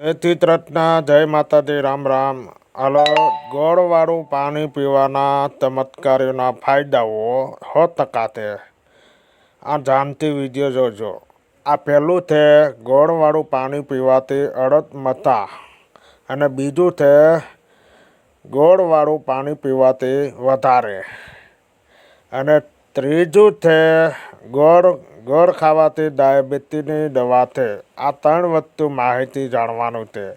તેથી રત્ના જય માતાજી, રામ રામ. હાલો, ગોળવાળું પાણી પીવાના ચમત્કારીઓના ફાયદાઓ હો ટકા છે આ જાણતી વીડિયો જોજો. આ પહેલું છે ગોળવાળું પાણી પીવાથી અડદ મતા અને બીજું છે ગોળવાળું પાણી પીવાથી વધારે. અને ત્રીજું છે ગોળ ગોળ ખાવાથી ડાયાબિટીસની દવા છે. આ ત્રણ વસ્તુ માહિતી જાણવાનું છે.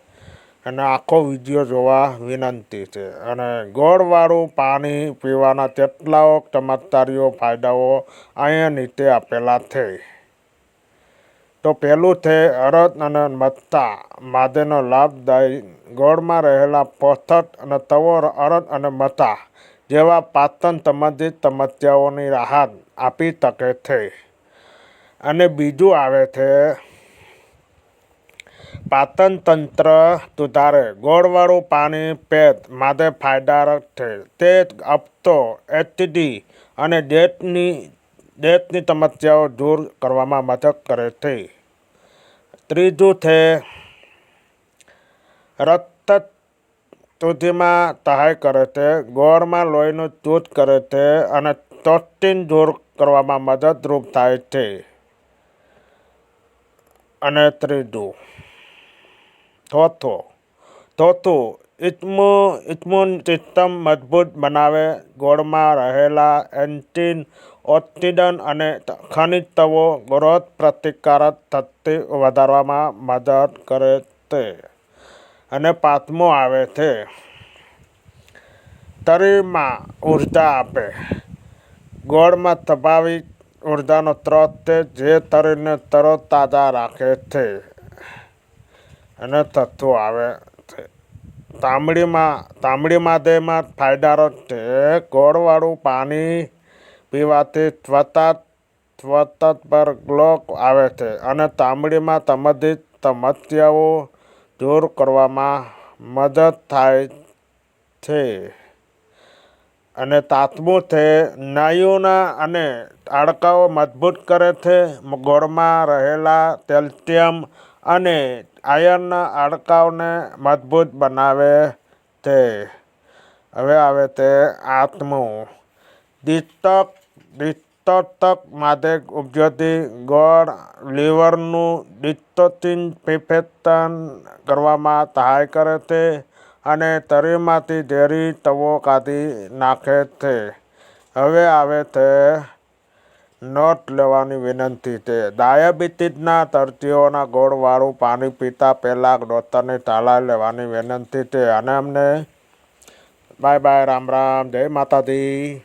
અને આખો વીડિયો જોવા વિનંતી છે. અને ગોળવાળું પાણી પીવાના કેટલાઓ ચમત્કારીઓ ફાયદાઓ અહીંયા નીચે આપેલા છે. તો પહેલું છે અરદ અને મત્તા. માદેનો લાભદાયી ગોળમાં રહેલા પોથટ અને તવો અરદ અને મત્તા જેવા પાચન સંબંધિત સમસ્યાઓની રાહત આપી શકે છે. અને બીજું આવે છે પાતન તંત્ર સુધારે. ગોળવાળું પાણી પેટ માટે ફાયદારક છે. તે આપતો એચડી અને ડેટની ડેટની સમસ્યાઓ દૂર કરવામાં મદદ કરે છે. ત્રીજું છે, રક્ત શુદ્ધિમાં સહાય કરે છે. ગોળમાં લોહીનું શુદ્ધ કરે છે અને ટોક્સિન દૂર કરવામાં મદદરૂપ થાય છે. અને ત્રીજું, ચોથું ચોથું ઇસ્મુ ઇમ્યુન સિસ્ટમ મજબૂત બનાવે, ગોળમાં રહેલા એન્ટીન, ઓક્સિડન અને ખનિજ તત્વો ગ્રોથ પ્રતિકારક શક્તિ વધારવામાં મદદ કરે છે. અને પાંચમું આવે છે શરીરમાં ઊર્જા આપે. ગોળમાં સ્વાભાવિક ઉર્જાનો સ્ત્રોત છે, જે શરીરને તરોતાજા રાખે છે. અને થતું આવે છે. તાંબડીમાં તાંબડી માટેમાં ફાયદારો છે. ગોળવાળું પાણી પીવાથી ત્વચા ત્વચા પર ગ્લો આવે છે. અને તાંબડીમાં સંબંધિત સમસ્યાઓ દૂર કરવામાં મદદ થાય છે. અને સાતમું છે નાયુના અને હાડકાઓ મજબૂત કરે છે ગોળમાં રહેલા કેલ્શિયમ અને આયર્નના હાડકાઓને મજબૂત બનાવે છે હવે આવે છે આત્મું. ડિસ્ટોક ડિસ્ટોટક માટે ઉપયોગી ગોળ, લીવરનું ડિસ્ટોક્સિફિકેશન કરવામાં સહાય કરે છે અને તરીમાંથી ઝેરી તવો કાઢી નાખે છે. હવે આવે છે નોટ લેવાની વિનંતી છે. ડાયાબિટીસના દર્દીઓના ગોળવાળું પાણી પીતા પહેલાં ડૉક્ટરની સલાહ લેવાની વિનંતી છે. અને અમને બાય બાય, રામ રામ, જય માતાજી.